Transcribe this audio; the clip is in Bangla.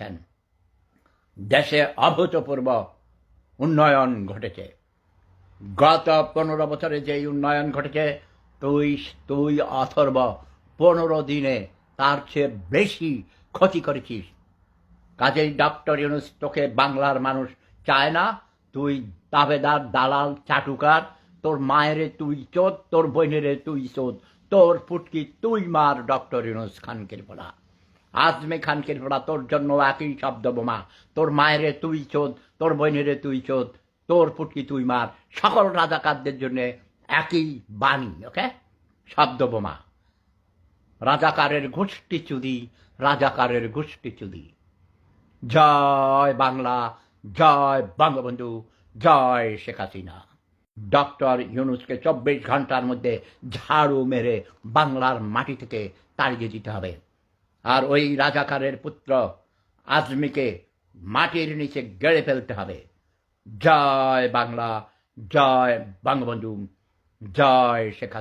দিচ্ছেন দেশে অভূতপূর্ব উন্নয়ন ঘটেছে। গত পনেরো বছরে যেই উন্নয়ন ঘটেছে, তুই তুই অথর্ব, পনেরো দিনে তার চেয়ে বেশি ক্ষতি করেছিস। কাজেই ডক্টর ইউনুস তোকে বাংলার মানুষ চায় না। তুই দাবেদার দালাল চাটুকার, তোর মায়েরে তুই চোদ তোর বোনেরে তুই চোদ তোর ফুটকি তুই মার ডক্টর ইউনুস খানকে পড়া আজমে খানকে পড়া তোর জন্য একই শব্দ বোমা। তোর মায়েরে তুই চোদ, তোর বোনেরে তুই চোদ, তোর পুটকি তুই মার। সকল রাজাকারদের জন্য একই বাণী ওকে শব্দ বোমা। রাজাকারের গোষ্ঠী চুরি রাজাকারের গোষ্ঠী চুরি জয় বাংলা, জয় বঙ্গবন্ধু, জয় শেখ হাসিনা। ডক্টর ইউনুসকে চব্বিশ ঘণ্টার মধ্যে ঝাড়ু মেরে বাংলার মাটি থেকে তাড়িয়ে দিতে হবে। আর ওই রাজাকারের পুত্র আজমিকে মাটির নিচে গেড়ে ফেলতে হবে। জয় বাংলা, জয় বঙ্গবন্ধু, জয় শেখ